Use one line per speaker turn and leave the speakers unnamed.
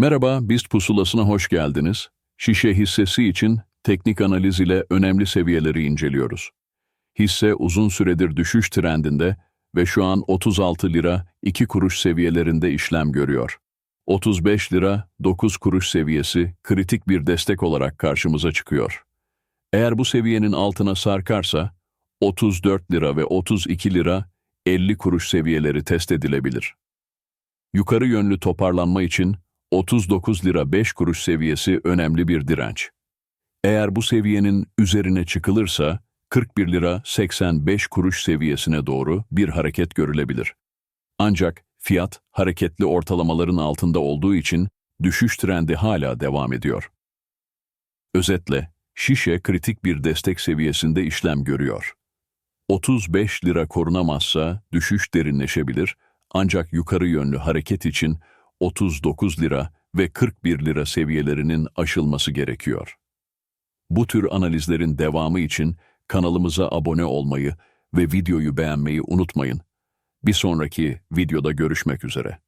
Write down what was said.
Merhaba, BIST pusulasına hoş geldiniz. Şişe hissesi için teknik analiz ile önemli seviyeleri inceliyoruz. Hisse uzun süredir düşüş trendinde ve şu an 36 lira 2 kuruş seviyelerinde işlem görüyor. 35 lira 9 kuruş seviyesi kritik bir destek olarak karşımıza çıkıyor. Eğer bu seviyenin altına sarkarsa 34 lira ve 32 lira 50 kuruş seviyeleri test edilebilir. Yukarı yönlü toparlanma için 39 lira 5 kuruş seviyesi önemli bir direnç. Eğer bu seviyenin üzerine çıkılırsa 41 lira 85 kuruş seviyesine doğru bir hareket görülebilir. Ancak fiyat hareketli ortalamaların altında olduğu için düşüş trendi hala devam ediyor. Özetle, şişe kritik bir destek seviyesinde işlem görüyor. 35 lira korunamazsa düşüş derinleşebilir ancak yukarı yönlü hareket için 39 lira ve 41 lira seviyelerinin aşılması gerekiyor. Bu tür analizlerin devamı için kanalımıza abone olmayı ve videoyu beğenmeyi unutmayın. Bir sonraki videoda görüşmek üzere.